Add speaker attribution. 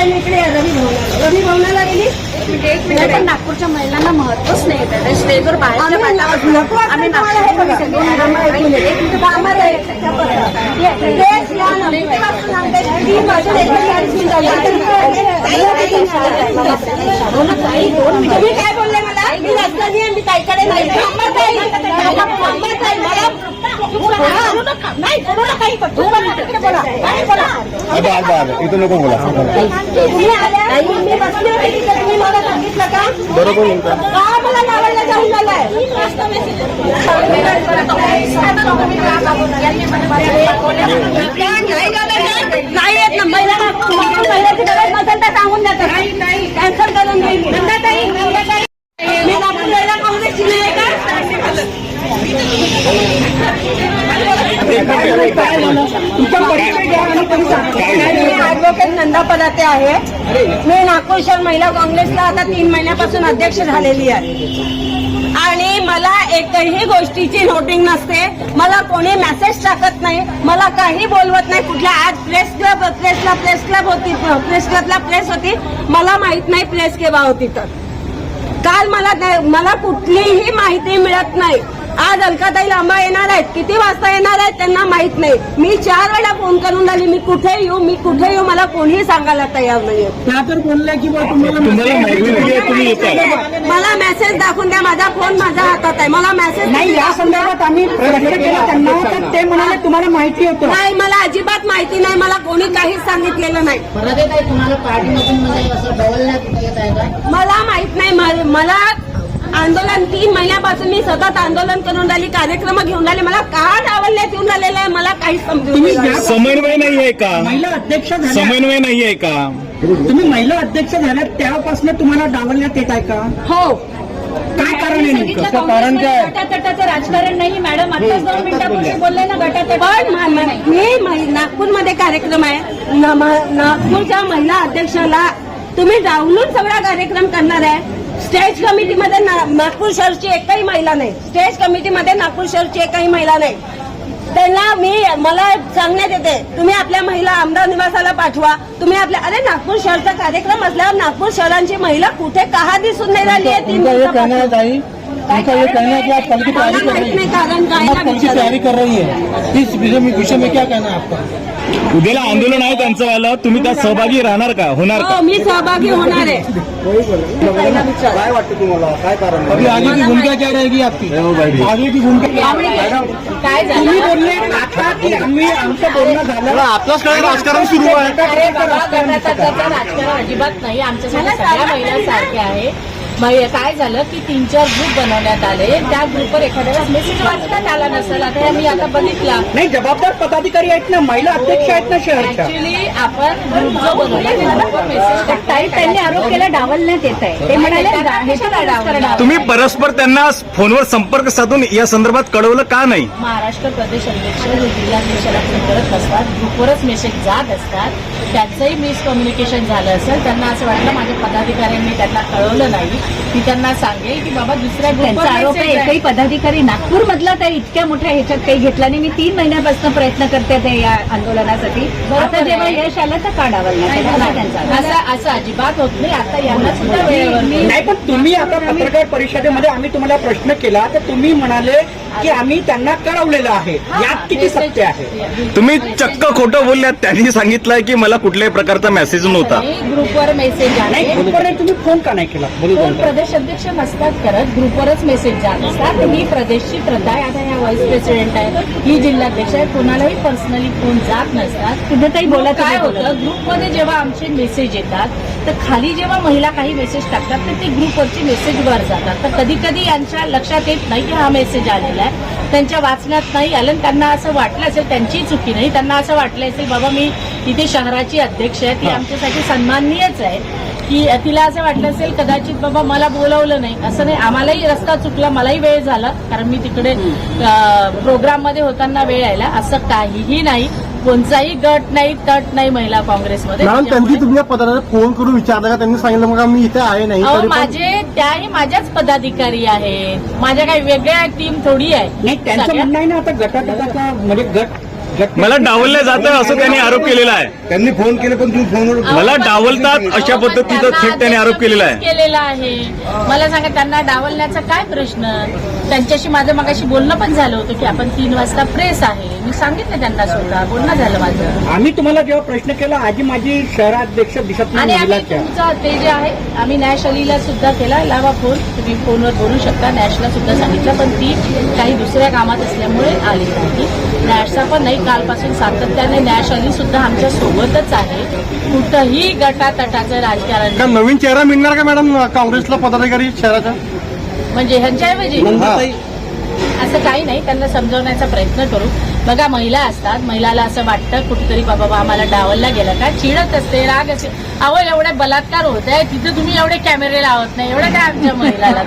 Speaker 1: कधी बोलण्याला गेली
Speaker 2: नाही, पण नागपूरच्या महिलांना महत्वच नाही त्या स्टेजवर बाहेर
Speaker 1: आम्ही नको वाटतं
Speaker 2: आम्ही
Speaker 1: तुम्हाला हे बघा. आम्हाला ऐकून घ्या. एक मिनिट आम्हाला एक मिनिट. तेच या ना. ती माझ्या लेकराची आरती झाली. तुम्ही काय बोलले मला मी रस्त्याने आहे, मी ताईकडे नाही थांबा ताई. थांबा ताई. मला नाही बोलू नका इकडं. तुम्ही तिकडे बोला. काय बोला?
Speaker 3: आता आता आता इथं नको बोला
Speaker 1: तुम्ही आल्या मी बसली होती तिथे तुम्ही मला सांगितलं का
Speaker 3: बरोबर बोलता
Speaker 1: का मला नावाला जाऊन झालाय नाही येत ना महिला महिन्याची गरज नसेल तर सांगून द्या कॅन्सल ऍडव्होकेट नंदा पदाते आहे. मी नागपूर शहर महिला काँग्रेसला आता तीन महिन्यापासून अध्यक्ष झालेली आहे. आणि मला एकही गोष्टीची नोटिंग नसते. मला कोणी मेसेज टाकत नाही. मला काही बोलवत नाही. कुठल्या आज प्रेस क्लब प्रेसला प्रेस क्लब होती प्रेस क्लबला प्रेस होती. मला माहीत नाही प्रेस केव्हा होती तर. काल मला मला कुठलीही माहिती मिळत नाही. आज अलकाताई लांबा येणार आहेत. किती वाजता येणार आहेत त्यांना माहीत नाही. मी चार वेळा फोन करून राहिली मी कुठे येऊ? मी कुठे येऊ? मला कोणीही सांगायला तयार नाहीये.
Speaker 4: त्या तर बोलल्या की बा तुम्हाला
Speaker 3: तुम्हाला माहिती नाही आहे, तुम्ही येताय.
Speaker 1: मला मेसेज दाखवून द्या. माझा फोन माझ्या हातात आहे. मला मेसेज
Speaker 4: नाही या संदर्भात आम्ही प्रश्न केला त्यांना तर ते म्हणाले तुम्हाला माहिती होतं.
Speaker 1: नाही मला अजिबात माहिती नाही. मला कोणी काहीच सांगितलेलं नाही. मला माहीत नाही. मला आंदोलन तीन महिन्यापासून मी सतत आंदोलन करून राहिली कार्यक्रम घेऊन राहिले. मला का डावलण्यात येऊन राहिलेलं आहे? मला काहीच समजून
Speaker 3: समन्वय नाही आहे का?
Speaker 4: महिला अध्यक्ष झाल्या
Speaker 3: समन्वय नाही आहे का?
Speaker 4: तुम्ही महिला अध्यक्ष झाल्या तेव्हापासून तुम्हाला डावलण्यात येत आहे का?
Speaker 1: हो.
Speaker 4: काय कारण आहे नेमकं?
Speaker 3: कारण काय?
Speaker 2: गटातटाचं राजकारण नाही मॅडम. आताच दोन मिनिटापूर्वी बोलले. ना गटातट
Speaker 1: पण म- म- मी महि- नागपूरमध्ये कार्यक्रम आहे. न- म- नागपूरच्या महिला अध्यक्षाला तुम्ही डावलून सगळा कार्यक्रम करणार आहे. स्टेज कमिटीमध्ये नागपूर शहरची एकही महिला नाही. स्टेज कमिटीमध्ये नागपूर शहरची एकही महिला नाही. त्यांना मी मला सांगण्यात येते तुम्ही आपल्या महिला आमदार निवासाला पाठवा. तुम्ही आपल्या अरे नागपूर शहरचा कार्यक्रम असल्यावर नागपूर शहरांची महिला कुठे का दिसून नाही राहिली आहे? तीन?
Speaker 4: उनका ये कहना है कि आप कल की तैयारी कर रही है। आप कल की. तैयारी कर रही है। इस विषय में विषय में क्या कहना है आपका?
Speaker 3: उद्याला आंदोलन आहे त्यांचं वाला. तुम्ही त्यात सहभागी राहणार का? होणार का?
Speaker 1: हो मी सहभागी होणार आहे.
Speaker 3: काय वाटतं तुम्हाला? काय कारण
Speaker 4: अभी आगे की भूमिका क्या रहेगी आपकी? आगे की भूमिका
Speaker 2: काय झालं
Speaker 4: तुम्ही बोलले आता की आम्ही आमचं बोलणं झालं.
Speaker 3: आपलाच काय राजकारण सुरू आहे?
Speaker 2: राजकारण अजिबात नाही. आमच्यासाठी सगळ्या महिला सारख्या आहे. मग काय झालं की तीन चार ग्रुप बनवण्यात आले. त्या ग्रुपवर एखाद्या मेसेज वाचण्यात आला नसेल आता हे मी आता बघितला.
Speaker 4: नाही जबाबदार पदाधिकारी आहेत ना महिला अध्यक्ष आहेत ना शहरच्या.
Speaker 2: ऍक्च्युली आपण ग्रुप जो बनवला त्या ग्रुपवर मेसेज
Speaker 5: ताई त्यांनी आरोप केला डावलण्यात येत आहे. ते म्हणाले
Speaker 3: तुम्ही परस्पर त्यांना फोनवर संपर्क साधून या संदर्भात कळवलं का नाही?
Speaker 2: महाराष्ट्र प्रदेश अध्यक्ष हे जिल्हाध्यक्षाला फोन करत असतात. ग्रुपवरच मेसेज जात असतात. त्यांचंही मिसकम्युनिकेशन झालं असेल. त्यांना असं वाटलं माझ्या पदाधिकाऱ्यांनी त्यांना कळवलं नाही. मी त्यांना सांगेल की बाबा दुसऱ्या
Speaker 5: त्यांचा आरोप आहे. एकही पदाधिकारी नागपूर मधला तर इतक्या मोठ्या ह्याच्यात काही घेतला नाही. मी तीन महिन्यापासून प्रयत्न करते ते या आंदोलनासाठी. आता जेव्हा. यश आलं तर का डावलण्यात आलं? हा त्यांचा.
Speaker 2: असं अजिबात होत नाही. आता यांना सुद्धा वेळेवर मी
Speaker 4: नाही पण तुम्ही आता पत्रकार परिषदेमध्ये आम्ही तुम्हाला प्रश्न केला तर तुम्ही म्हणाले की आम्ही त्यांना कळवलेलं आहे. यात किती सत्य आहे?
Speaker 3: तुम्ही चक्क खोटं बोलल्यात. त्यांनी सांगितलंय की मला कुठल्याही प्रकारचा मेसेज नव्हता.
Speaker 2: ग्रुपवर मेसेज
Speaker 4: नाही
Speaker 2: आले.
Speaker 4: ग्रुपवर तुम्ही फोन का नाही केला? बोलू
Speaker 2: प्रदेश अध्यक्ष नसतात करत ग्रुपवरच मेसेज जात असतात. ही प्रदेशची प्रथा आहे. आता ह्या व्हाईस प्रेसिडेंट आहे ही जिल्हाध्यक्ष आहे. कोणालाही पर्सनली फोन जात नसतात.
Speaker 5: सिद्धताई बोला
Speaker 2: काय. होतं? ग्रुपमध्ये जेव्हा आमचे मेसेज येतात तर खाली जेव्हा महिला काही मेसेज टाकतात तर ते ग्रुपवरची मेसेज वर जातात. तर कधी कधी यांच्या लक्षात येत नाही की हा मेसेज आलेला आहे. त्यांच्या वाचण्यात नाही आलं त्यांना असं वाटलं असेल त्यांची चुकी नाही. त्यांना असं वाटलं असेल बाबा मी इथे शहराची अध्यक्ष आहे. ती आमच्यासाठी सन्माननीयच आहे. की तिला असं वाटलं असेल कदाचित बाबा मला बोलवलं नाही. असं नाही आम्हालाही रस्ता चुकला मलाही वेळ झाला कारण मी तिकडे प्रोग्राममध्ये होताना वेळ यायला असं काहीही नाही कोणताही गट नाही तट नाही महिला काँग्रेसमध्ये.
Speaker 6: मॅडम त्यांनी तुमच्या पदाला फोन करून विचारलं का? त्यांनी सांगितलं मग मी इथे आहे नाही
Speaker 2: माझे त्याही माझ्याच पदाधिकारी आहेत. माझ्या काही वेगळ्या टीम थोडी आहे.
Speaker 4: नाही त्यांचं म्हणणं आहे ना आता गटागटाचा म्हणजे गट
Speaker 3: मला डावललं जातं असं त्यांनी आरोप केलेला आहे.
Speaker 7: त्यांनी फोन केले पण तुम्ही फोनवर
Speaker 3: मला डावलतात अशा पद्धतीचा थेट त्यांनी आरोप केलेला आहे.
Speaker 2: केलेला आहे. मला सांगा त्यांना डावलण्याचा काय प्रश्न? त्यांच्याशी माझं मगाशी बोलणं पण झालं होतं की आपण तीन वाजता प्रेस आहे. मी सांगितलं त्यांना स्वतः बोलणं झालं माझं.
Speaker 4: आम्ही तुम्हाला जेव्हा प्रश्न केला आजी माझी शहराध्यक्ष दिसत
Speaker 2: आणि
Speaker 4: नाही
Speaker 2: आम्ही
Speaker 4: महिलाच्या
Speaker 2: तुमचा ते जे आहे आम्ही नॅश अलीला सुद्धा केला. लावा फोन. तुम्ही फोनवर बोलू शकता. नॅशला सुद्धा सांगितलं पण ती काही दुसऱ्या कामात असल्यामुळे आली नाही. नॅशचा पण नाही कालपासून सातत्याने नॅश अली सुद्धा आमच्या सोबतच आहे. कुठंही गटातटाचं राजकारण
Speaker 6: का. नवीन चेहरा मिळणार का मॅडम काँग्रेसला पदाधिकारी शहराच्या?
Speaker 2: म्हणजे ह्यांच्याऐवजी असं काही नाही त्यांना समजवण्याचा प्रयत्न करू. बघा महिला असतात. महिलाला असं वाटतं कुठेतरी बाबा आम्हाला डावलला गेलं का? चिडत असते राग असते. अहो एवढे बलात्कार होत आहे तिथे तुम्ही एवढे कॅमेरे लावत नाही. एवढं काय आमच्या महिलाला?